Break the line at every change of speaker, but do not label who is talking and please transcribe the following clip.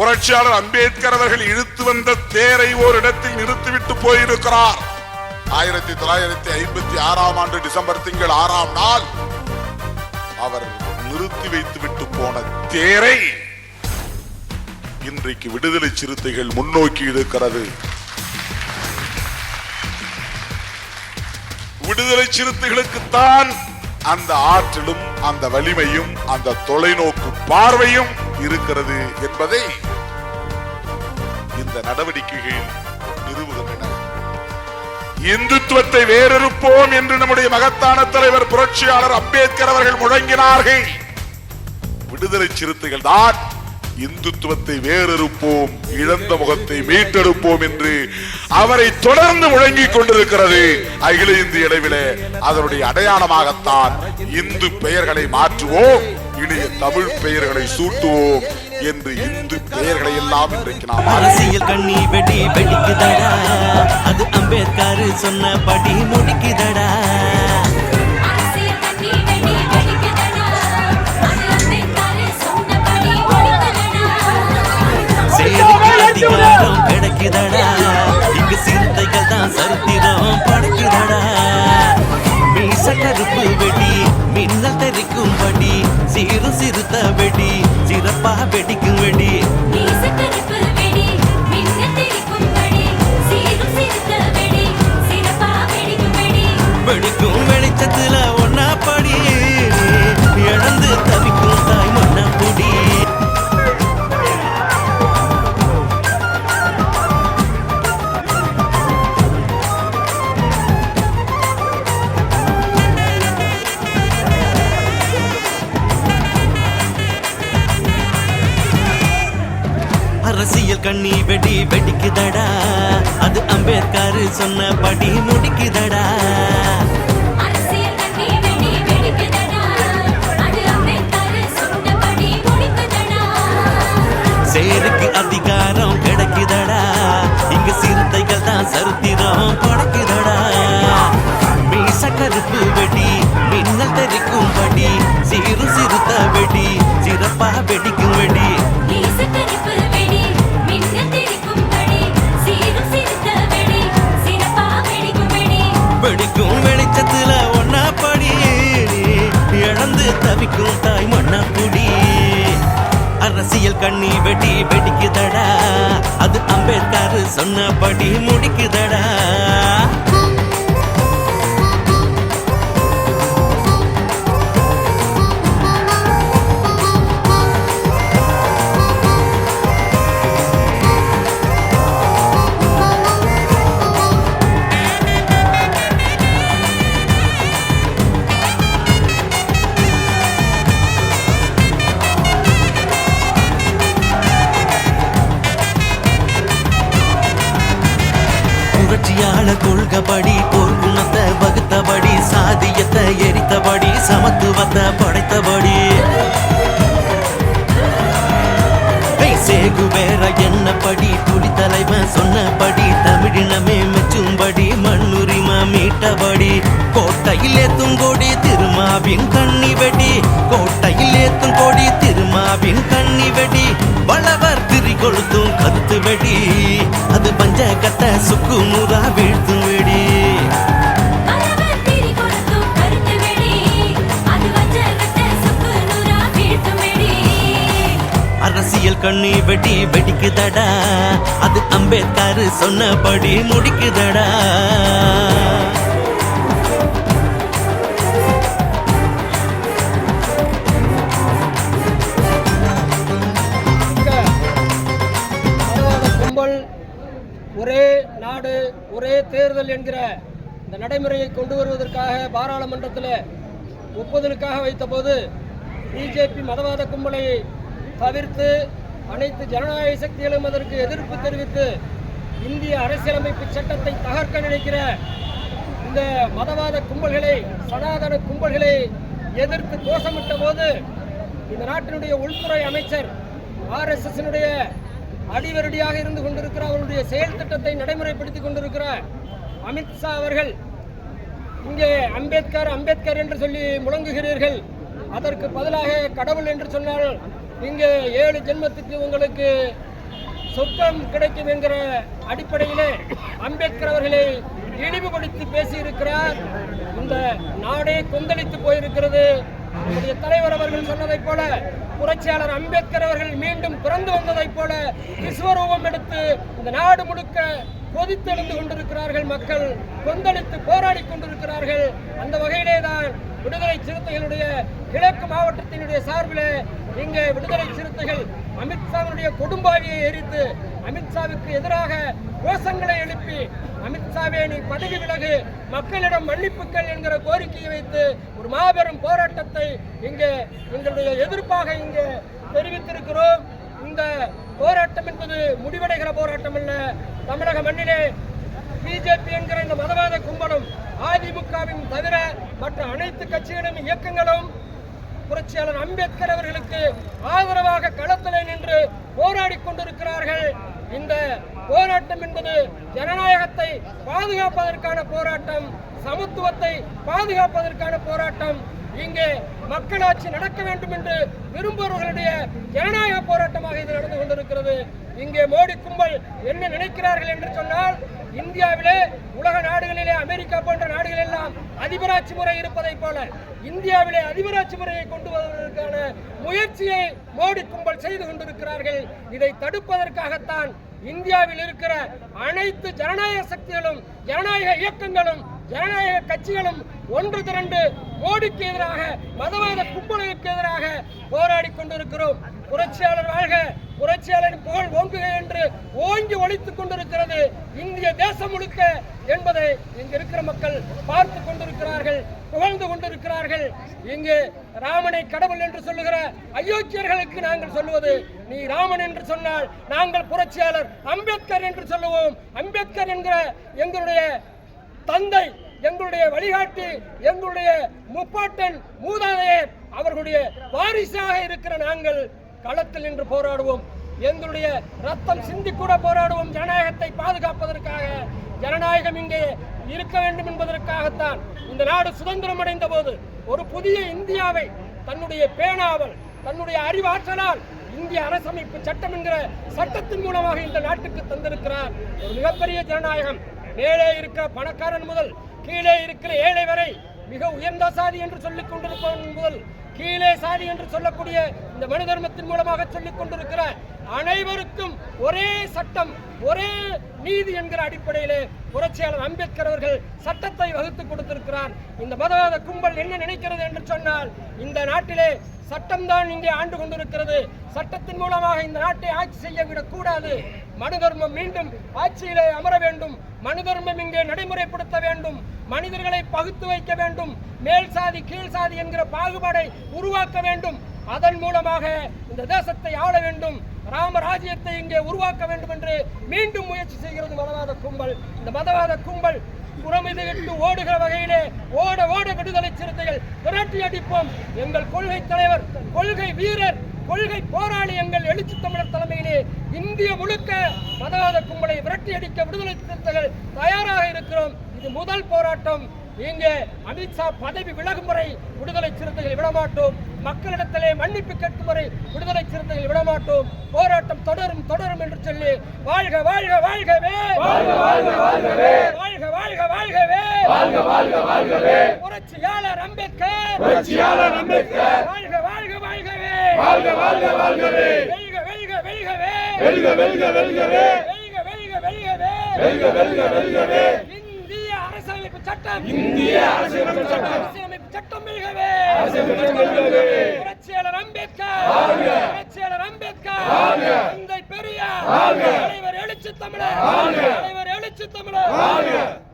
புரட்சியாளர் அம்பேத்கர் அவர்கள் இழுத்து வந்த தேரை ஓரிடத்தில் நிறுத்திவிட்டு போயிருக்கிறார். ஆயிரத்தி தொள்ளாயிரத்தி ஐம்பத்தி ஆறாம் ஆண்டு டிசம்பர் திங்கள் ஆறாம் நாள் அவர் நிறுத்தி வைத்து விட்டு போன தேரை இன்றைக்கு விடுதலை சிறுத்தைகள் முன்னோக்கி இருக்கிறது விடுதலை சிறுத்தைகளுக்குத்தான் அந்த ஆற்றலும் அந்த வலிமையும் அந்த தொலைநோக்கு பார்வையும் இருக்கிறது என்பதை இந்த நடவடிக்கைகள் நிறுவுகின்றன இந்துத்துவத்தை வேறறுப்போம் என்று நம்முடைய மகத்தான தலைவர் புரட்சியாளர் அம்பேத்கர் அவர்கள் முழங்கினார்கள். விடுதலை சிறுத்தைகள் தான் இந்துத்துவத்தை வேறறுப்போம் இழந்த முகத்தை மீட்டெடுப்போம் என்று அவரை தொடர்ந்து முழங்கிக் கொண்டிருக்கிறது. அகில இந்திய அளவிலே அதனுடைய அடையாளமாகத்தான் இந்து பெயர்களை மாற்றுவோம் இனிய தமிழ் பெயர்களை சூட்டுவோம் என்று பெயர்களை எல்லாம் இன்றைக்கு நாம்
அரசியல் கண்ணி வெடி வெடிக்குதடா. அது அம்பேத்கர் சொன்னபடி முடிக்குதடா. அதிகாரம் கிடைக்குதடா. இங்கு சிறுத்தைகள் தான் சரித்திரம். அரசியல் கண்ணி வெடி வெடிக்குதடா. அது அம்பேத்கர் சொன்னபடி முடிக்குதடா.
வெடி
சேருக்கு அதிகாரம் கிடைக்குதடா. இங்கு சிறுத்தைகள் தான் சரித்திரம் படைக்குதடா. மீச கருப்பு வெடி மின்னல் தெரிக்கும்படி சீரு சிறுத்த வெடி சிறப்பா வெடிக்கும் வெடி தவிக்கும் தாய் மண்ணா புடி அரசியல் கண்ணி வெட்டி வெடிக்குதடா. அது அம்பேத்கர் சொன்னபடி முடிக்குதடா. சமத்துவத்தை படைத்தபடி. ஏய், என்னப்படி? புலி தலைவன் சொன்னபடி தமிழினமே மெச்சும்படி மண்ணுரிமை மீட்டபடி. கோட்டையிலே ஏத்தும் கொடி திருமாவின் கண்ணி வெடி கோட்டையிலே ஏத்தும் கொடி திருமாவின் முடிக்குதடா அது அம்பேத்கர் சொன்னபடி முடிக்குதடா.
மதவாத கும்பல் ஒரே நாடு ஒரே தேர்தல் என்கிற இந்த நடைமுறையை கொண்டு வருவதற்காக பாராளுமன்றத்தில் ஒப்புதலுக்காக வைத்தபோது பிஜேபி மதவாத கும்பலை தவிர்த்து அனைத்து ஜனநாயக சக்திகளும் அதற்கு எதிர்ப்பு தெரிவித்து இந்திய அரசியலமைப்பு சட்டத்தை தகர்க்க நினைக்கிற இந்த மதவாத கும்பல்களை சனாதன கும்பல்களை எதிர்த்து கோஷமிட்ட போது இந்த நாட்டினுடைய உள்துறை அமைச்சர் ஆர்எஸ்எஸ்னுடைய அடிவருடியாக இருந்து கொண்டிருக்கிற அவருடைய செயல் திட்டத்தை நடைமுறைப்படுத்திக் கொண்டிருக்கிற அமித்ஷா அவர்கள் இங்கே அம்பேத்கர் அம்பேத்கர் என்று சொல்லி முழங்குகிறீர்கள். அதற்கு பதிலாக கடவுள் என்று சொன்னால் இங்கே ஏழு ஜென்மத்துக்கு உங்களுக்கு சொர்க்கம் கிடைக்கும் என்கிற அடிப்படையிலே அம்பேத்கர் அவர்களை இழிவுபடுத்தி பேசியிருக்கிறார். இந்த நாடே கொந்தளித்து போயிருக்கிறது. நம்முடைய தலைவர் அவர்கள் சொன்னதைப் போல புரட்சியாளர் அம்பேத்கர் அவர்கள் மீண்டும் பிறந்து வந்ததைப் போல விஸ்வரூபம் எடுத்து இந்த நாடு முழுக்க கொதித்தெழுந்து கொண்டிருக்கிறார்கள் மக்கள். கொந்தளித்து போராடி கொண்டிருக்கிறார்கள். அந்த வகையிலே தான் விடுதலை சிறுத்தைகளுடைய கிழக்கு மாவட்டத்தினுடைய சார்பில் இங்கே விடுதலை சிறுத்தைகள் அமித்ஷாவினுடைய கொடும்பாவியை எரித்து அமித்ஷாவுக்கு எதிராக கோஷங்களை எழுப்பி அமித்ஷாவே நீ பதவி விலகு மக்களிடம் மன்னிப்புக்கள் என்கிற கோரிக்கையை வைத்து ஒரு மாபெரும் போராட்டத்தை இங்கே எங்களுடைய எதிர்ப்பாக இங்கே தெரிவித்திருக்கிறோம். இந்த போராட்டம் என்பது முடிவடைகிற போராட்டம் அல்ல தமிழக மண்ணிலே பிஜேபி என்கிற இந்த மதவாத கும்பலும் அதிமுகவின் தவிர மற்ற அனைத்து கட்சிகளும் இயக்கங்களும் புரட்சியாளர் அம்பேத்கர் அவர்களுக்கு ஆதரவாக களத்திலே நின்று போராடி கொண்டிருக்கிறார்கள். இந்த போராட்டம் என்பது ஜனநாயகத்தை பாதுகாப்பதற்கான போராட்டம் சமத்துவத்தை பாதுகாப்பதற்கான போராட்டம். இங்கே மக்களாட்சி நடக்க வேண்டும் என்று விரும்புபவர்களுடைய ஜனநாயக போராட்டமாக இது நடந்து கொண்டிருக்கிறது. இங்கே மோடி கும்பல் என்ன நினைக்கிறார்கள் என்று சொன்னால் இந்தியாவிலே உலக நாடுகளிலே அமெரிக்கா போன்ற நாடுகள் எல்லாம் அதிபராட்சி முறை இருப்பதைப் போல இந்தியாவிலே அதிபராட்சி முறையை கொண்டு வருவதற்கான முயற்சியை மோடி கும்பல் செய்து கொண்டிருக்கிறார்கள். இதை தடுப்பதற்காகத்தான் இந்தியாவில் இருக்கிற அனைத்து ஜனநாயக சக்திகளும் ஜனநாயக இயக்கங்களும் ஜனநாயக கட்சிகளும் ஒன்று திரண்டு மோடிக்கு எதிராக மதவாத கும்பலுக்கு எதிராக போராடி கொண்டிருக்கிறோம். புரட்சியாளர் வாழ்க புரட்சியாளரின் புகழ் ஓங்குக என்று ஓங்கி ஒழித்துக் கொண்டிருக்கிறது இந்திய தேசம் முழுக்க என்பதை இங்கு இருக்கிற மக்கள் பார்த்து கொண்டிருக்கிறார்கள் புகழ்ந்து கொண்டிருக்கிறார்கள். இங்கு ராமனை கடவுள் என்று சொல்லுகிற அயோக்கியர்களுக்கு நாங்கள் சொல்லுவது நீ ராமன் என்று சொன்னால் நாங்கள் புரட்சியாளர் அம்பேத்கர் என்று சொல்லுவோம். அம்பேத்கர் என்கிற எங்களுடைய தந்தை எங்களுடைய வழிகாட்டி எங்களுடைய முப்பாட்டன் மூதாதையர் அவர்களுடைய வாரிசாக இருக்கிற நாங்கள் களத்தில் நின்று போராடுவோம். எங்களுடைய ரத்தம் சிந்தி கூட போராடுவோம். ஜனநாயகத்தை பாதுகாப்பதற்காக ஜனநாயகம் இங்கே இருக்க வேண்டும் என்பதற்காகத்தான் இந்த நாடு சுதந்திரம் அடைந்த போது ஒரு புதிய இந்தியாவை தன்னுடைய பேனாவல் தன்னுடைய அறிவாற்றலால் இந்திய அரசமைப்பு சட்டம் என்கிற சட்டத்தின் மூலமாக இந்த நாட்டுக்கு தந்திருக்கிறார். ஒரு மிகப்பெரிய ஜனநாயகம். மேலே இருக்கிற பணக்காரன் முதல் கீழே இருக்கிற ஏழை வரை மிக உயர்ந்த சாதி என்று சொல்லிக் கொண்டிருப்பவன் முதல் கீழே சாதி என்று சொல்லக்கூடிய இந்த மனு தர்மத்தின் மூலமாக சொல்லிக் கொண்டிருக்கிற அனைவருக்கும் ஒரே சட்டம் ஒரே நீதி என்கிற அடிப்படையிலே புரட்சியாளர் அம்பேத்கர் அவர்கள் சட்டத்தை வகுத்து கொடுத்திருக்கிறார். இந்த மதவாத கும்பல் என்ன நினைக்கிறது என்று சொன்னால் இந்த நாட்டிலே சட்டம்தான் இங்கே ஆண்டு கொண்டிருக்கிறது. சட்டத்தின் மூலமாக இந்த நாட்டை ஆட்சி செய்ய விடக்கூடாது. மனுதர்மம் மீண்டும் ஆட்சியிலே அமர வேண்டும். மனுதர்மம் இங்கே நடைமுறைப்படுத்த வேண்டும். மனிதர்களை பகுத்து வைக்க வேண்டும். மேல் சாதி கீழ் சாதி என்கிற பாகுபாடை உருவாக்க வேண்டும். அதன் மூலமாக இந்த தேசத்தை ஆள வேண்டும். ராமராஜ்யத்தை இங்கே உருவாக்க வேண்டும் என்று மீண்டும் முயற்சி செய்கிறது மதவாத கும்பல். இந்த மதவாத கும்பல் புறமிதுகிட்டு ஓடுகிற வகையிலே ஓட ஓட விடுதலை சிறுத்தைகள் திரட்டி அடிப்போம். எங்கள் கொள்கை தலைவர் கொள்கை வீரர் கொள்கை போராளி எங்கள் எழுச்சி தமிழர் தலைமையிலே இந்திய முழுக்க மதவாத கும்பலை விரட்டி அடிக்க விடுதலை சிறுத்தைகள் தயாராக இருக்கிறோம். இது முதல் போராட்டம். இங்கே அமித்ஷா பதவி விலகும் வரை விடுதலை சிறுத்தைகள் விடமாட்டோம். மக்களிடத்திலே மன்னிப்பு கேட்கும் வரை விடுதலை சிறுத்தைகள் விடமாட்டோம். போராட்டம் தொடரும் தொடரும் என்று சொல்லி வாழ்க வாழ்க வாழ்கவே! வாழ்க வாழ்க வாழ்கவே! வாழ்க வாழ்க வாழ்கவே! வாழ்க வாழ்க வாழ்கவே! புரட்சியாளர் அம்பேத்கர்! புரட்சியாளர் அம்பேத்கர்! வாழ்க வாழ்க வாழ்கவே! வாழ்க வாழ்க வாழ்கவே! வெல்க வெல்க வெல்கவே. வெல்க வெல்க வெல்கவே. வெல்க வெல்க வெல்கவே. இந்திய அரசியலமைப்பு சட்டம். இந்திய அரசியலமைப்பு சட்டம். அரசியலமைப்பு சட்டம் வெல்கவே. அரசியலமைப்பு சட்டம் வெல்கவே. புரட்சியாளர் அம்பேத்கர். புரட்சியாளர் அம்பேத்கர். தந்தை பெரியார். தலைவர் எழுச்சி தமிழர். தலைவர் எழுச்சி தமிழர்.